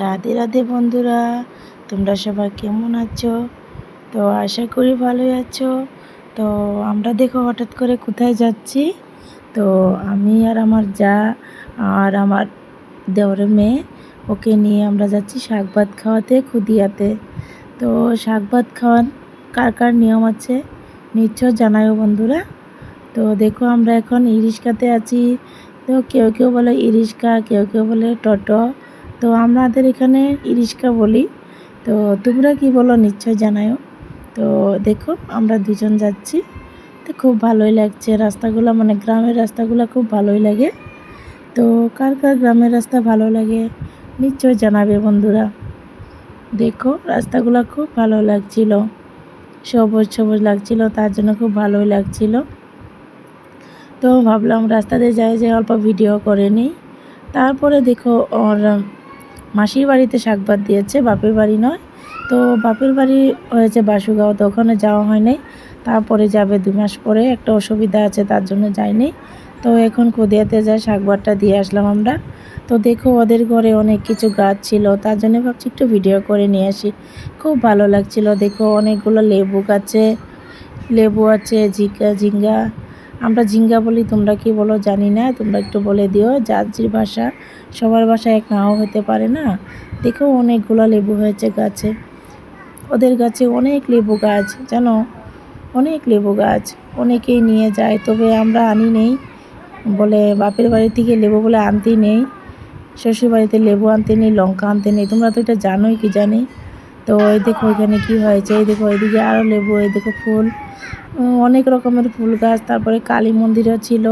রাধে রাধে বন্ধুরা, তোমরা সবাই কেমন আছো? তো আশা করি ভালোই আছো। তো আমরা দেখো হঠাৎ করে কোথায় যাচ্ছি। তো আমি আর আমার যা আর আমার দেওরের মেয়ে, ওকে নিয়ে আমরা যাচ্ছি শাক ভাত খাওয়াতে খুদিয়াতে। তো শাক ভাত খাওয়ান কার কার নিয়ম আছে? নিশ্চয় জানায়ও বন্ধুরা। তো দেখো আমরা এখন ইরিশকাতে আছি। তো কেউ কেউ বলে ইরিশকা, কেউ কেউ বলে টোটো তো আমাদের এখানে ইরিশকা বলি। তো তোমরা কি বলো, নিশ্চয় জানাও তো দেখো, আমরা দুজন যাচ্ছি। তো খুব ভালোই লাগছে। রাস্তাগুলো মানে গ্রামের রাস্তাগুলো খুব ভালোই লাগে। তো কার কার গ্রামের রাস্তা ভালো লাগে, নিশ্চয় জানাবে বন্ধুরা। দেখো, রাস্তাগুলো খুব ভালো লাগছিল। সবুজ সবুজ লাগছিল, তার জন্য খুব ভালোই লাগছিল। তো ভাবলাম রাস্তাতে যাই যে অল্প ভিডিও করে নিই। তারপরে দেখো, ওর মাসির বাড়িতে শাকবাদ দিয়েছে, বাপের বাড়ি নয়। তো বাপের বাড়ি হয়েছে বাসুগাঁও তো ওখানে যাওয়া হয় নাই তারপরে যাবে দু মাস পরে, একটা অসুবিধা আছে, তার জন্য যাইনি। তো এখন কুদিয়াতে যায় শাকবাদটা দিয়ে আসলাম আমরা। তো দেখো ওদের ঘরে অনেক কিছু গাছ ছিল, তার জন্য ভাবছি একটু ভিডিও করে নিয়ে আসি। খুব ভালো লাগছিল, দেখো অনেকগুলো লেবু গাছে, লেবু আছে ঝিঙ্গা ঝিঙ্গা। আমরা ঝিঙ্গা বলি, তোমরা কি বলো জানি না, তোমরা একটু বলে দিও। যার যে ভাষা সবার বাসা এক নাও হতে পারে না। দেখো অনেকগুলো লেবু হয়েছে গাছে। ওদের গাছে অনেক লেবু গাছ, জানো? অনেক লেবু গাছ। অনেকেই নিয়ে যায়, তবে আমরা আনি নেই বলে বাপের বাড়ি থেকে লেবু বলে আনতেই নেই শ্বশুর বাড়িতে লেবু আনতে নেই, লঙ্কা আনতে নেই। তোমরা তো এটা জানোই কি জানি। তো ওই দেখো ওইখানে কি হয়েছে? এই দেখো ওইদিকে আরও লেবু, এই দেখো ফুল। অনেক রকমের ফুল গাছ, তারপরে কালী মন্দিরও ছিল।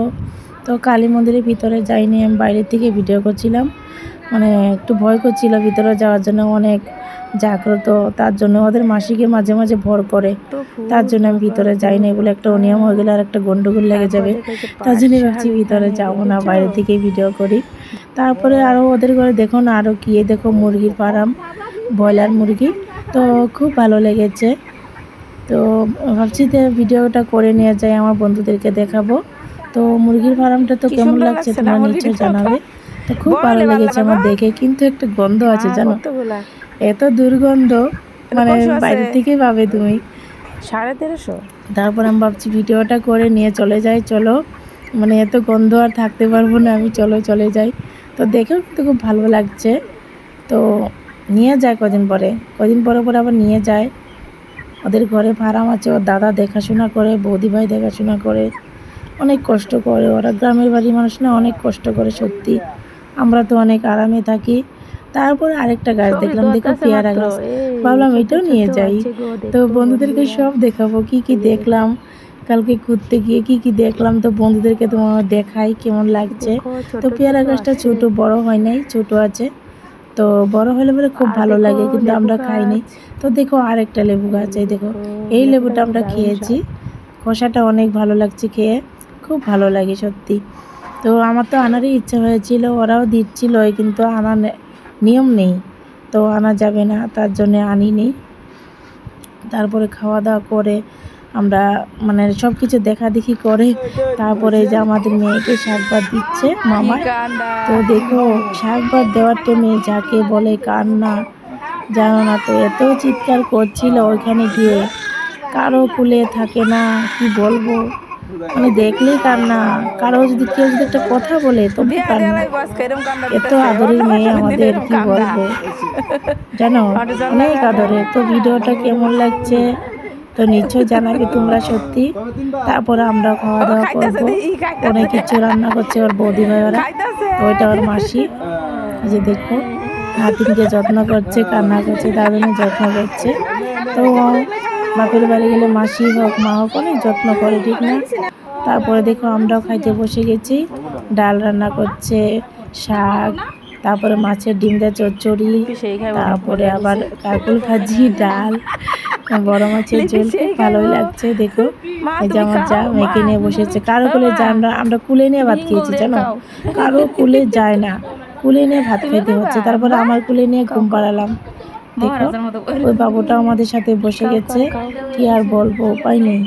তো কালী মন্দিরের ভিতরে যাইনি, আমি বাইরের থেকে ভিডিও করছিলাম। মানে একটু ভয় করছিল ভিতরে যাওয়ার জন্য, অনেক জাগ্রত। তার জন্য ওদের মাসিকে মাঝে মাঝে ভর করে। তার জন্য আমি ভিতরে যাই না বলে একটা অনিয়ম হয়ে গেলে আর একটা গন্ডগোল লেগে যাবে। তার জন্য ভাবছি ভিতরে যাব না, বাইরে থেকে ভিডিও করি। তারপরে আরও ওদের ঘরে দেখো না আরও গিয়ে দেখো মুরগির ফার্ম, ব্রয়লার মুরগি। তো খুব ভালো লেগেছে। তো ভাবছি যে ভিডিওটা করে নিয়ে যাই আমার বন্ধুদেরকে দেখাবো। তো মুরগির ফার্মটা তো কেমন লাগছে তোমরা নিশ্চয় জানাবে। তো খুব ভালো লেগেছে আমার দেখে কিন্তু একটা গন্ধ আছে জানো? এত দুর্গন্ধ মানে বাইরে থেকে পাবে তুমি। সাড়ে তেরোশো? তারপর আমি ভাবছি ভিডিওটা করে নিয়ে চলে যাই চলো। মানে এত গন্ধ আর থাকতে পারব না আমি চলো চলে যাই। তো দেখেও কিন্তু খুব ভালো লাগছে। তো নিয়ে যায় কদিন পরে। কদিন পরে পরে আবার নিয়ে যায়। ওদের ঘরে ফার্ম আছে ওর দাদা দেখাশোনা করে বৌদি ভাই দেখাশোনা করে। অনেক কষ্ট করে। ওরা গ্রামের বাড়ির মানুষ না অনেক কষ্ট করে সত্যি। আমরা তো অনেক আরামে থাকি। তারপরে আরেকটা গাছ দেখলাম দেখো পেয়ারা গাছ। ভাবলাম এটাও নিয়ে যাই। তো বন্ধুদেরকে সব দেখাবো কি কি দেখলাম। কালকে ঘুরতে গিয়ে কি কি দেখলাম তো বন্ধুদেরকে তোমার দেখাই কেমন লাগছে। তো পেয়ারা গাছটা ছোট বড় হয় নাই ছোট আছে। তো বড় হলে পরে খুব ভালো লাগে কিন্তু আমরা খাইনি। তো দেখো আরেকটা লেবু গাছ এই দেখো। এই লেবুটা আমরা খেয়েছি। খোসাটা অনেক ভালো লাগছে খেয়ে। খুব ভালো লাগে সত্যি। তো আমার তো আনারই ইচ্ছা হয়েছিল ওরাও দিচ্ছিল কিন্তু আনার নিয়ম নেই। তো আনা যাবে না তার জন্যে আনিনি। তারপরে খাওয়া দাওয়া করে আমরা মানে সব কিছু দেখা দেখি করে তারপরে যে আমাদের মেয়েকে শাকবাদ দিচ্ছে মামা। তো দেখো শাকবাদ দেওয়ার টাইমে যাকে বলে কান্না জানো না তো এত চিৎকার করছিল ওইখানে গিয়ে। কারও কুলে থাকে না কি বলব? মানে দেখলেই কান্না। কারও যদি কেউ যদি একটা কথা বলে তবু কান্না। এত আদরের মেয়ে আমাদের কি বলব? জানো অনেক আদরে তো ভিডিওটা কেমন লাগছে? তো নিশ্চয় জানাবে তোমরা সত্যি? তারপরে আমরা খাওয়া দাওয়া করব। অনেক কিছু রান্না করছে ওর বৌদি ভাই ওরা ওইটা ওর মাসি। যে দেখো নাতিনকে যত্ন করছে কান্না করছে দাদুনে যত্ন করছে। তো বাপের বাড়ি গেলে মাসি হোক মা হোক অনেক যত্ন করে ঠিক না? তারপরে দেখো আমরাও খাইতে বসে গেছি। ডাল রান্না করছে শাক তারপরে মাছের ডিম দিয়ে চচ্চড়ি তারপরে আবার কাকুল ভাজি ডাল। বড় মাছের ঝোল খুব ভালোই লাগছে দেখো। এই যে আমার যা মেয়েকে নিয়ে বসেছে। কারও কুলে যায় আমরা আমরা কুলে নিয়ে ভাত খেয়েছি জানো? কারও কুলে যায় না। কুলে নিয়ে ভাত খেতে হচ্ছে। তারপরে আমার কুলে নিয়ে ঘুম পাড়ালাম। দেখো ওই বাবুটা আমাদের সাথে বসে গেছে। কি আর বলব উপায় নেই।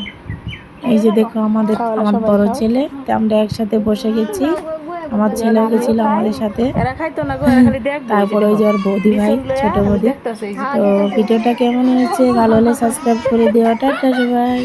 এই যে দেখো আমাদের আমার বড় ছেলে তা আমরা একসাথে বসে গেছি। আমার ছেলে গেছিল আমাদের সাথে। তারপরে ওই যে ওর বৌদি ভাই ছোট বৌদি। তো ভিডিওটা কেমন হয়েছে? ভালো হলে সাবস্ক্রাইব করে দেওয়াটা সবাই।